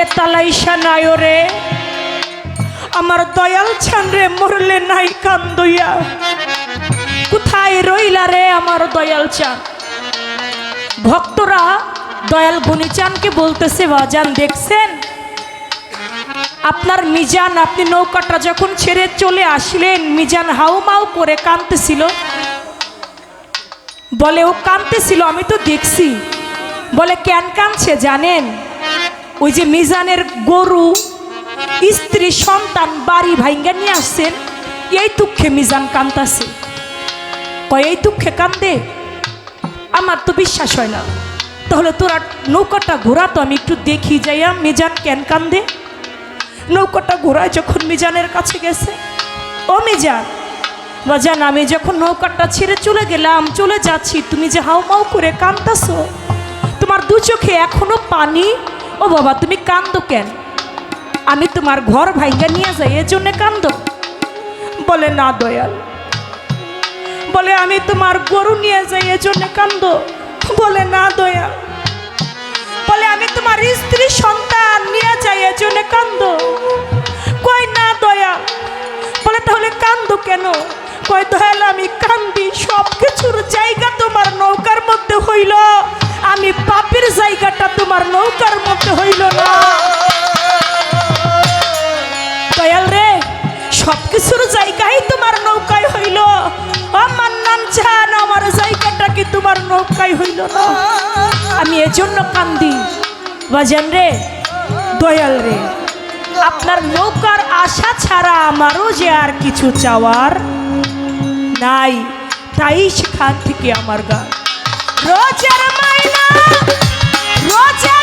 হারাইলে তালাইশা নাই রে আমার দয়াল ছান রে, মরলে নাই কান্দইয়া কোথায় রইলা রে আমার দয়াল চান ভক্তরা দয়াল গুনিচানকে বলতেছে, বাজান, দেখছেন? আপনার মিজান, আপনি নৌকাটা যখন ছেড়ে চলে আসলেন, মিজান হাউমাউ করে কাঁদতেছিল। বলে, ও কাঁদতেছিল, আমি তো দেখছি। বলে, কেন কাঁদছে জানেন? ওই যে মিজানের গরু, স্ত্রী, সন্তান, বাড়ি ভাঙ্গা নিয়ে আসছেন, এই দুঃখে মিজান কান্দাছে। কয়, এই দুঃখে কান্দে? আমার তো বিশ্বাস হয় না। তাহলে তোরা নৌকাটা ঘোরা তো, আমি একটু দেখি যাইয়া মিজান কেন কান্দে? নৌকাটা ঘোরায় যখন মিজানের কাছে গেছে, ও মিজান বাজান আমি যখন নৌকাটা ছেড়ে চলে গেলাম, চলে যাচ্ছি, তুমি যে হাউমাউ করে কান্দতাছো তোমার দু চোখে এখনও পানি ও বাবা, তুমি কান্দো কেন? আমি তোমার ঘর ভাইঙ্গা নিয়ে যাই, এর জন্য কান্দো? বলে, না দয়াল। বলে, আমি তোমার গরু নিয়ে যাই, এর জন্য কান্দো। বলে, না দয়াল। বলে, আমি তোমার স্ত্রী সন্তান নিয়ে যাই, এর জন্য কান্দো। কই না দয়াল। বলে, তাহলে কান্দো কেন? কয়, দয়াল, আমি কান্দি সব কিছুর জায়গা তোমার নৌকার না। আমি এজন্য কান্দি। বাজান রে, দয়াল রে, আপনার নৌকার আশা ছাড়া আমারও যে আর কিছু চাওয়ার নাই, তাই সেখান থেকে আমার গান। রোজার মাইনা, রোজা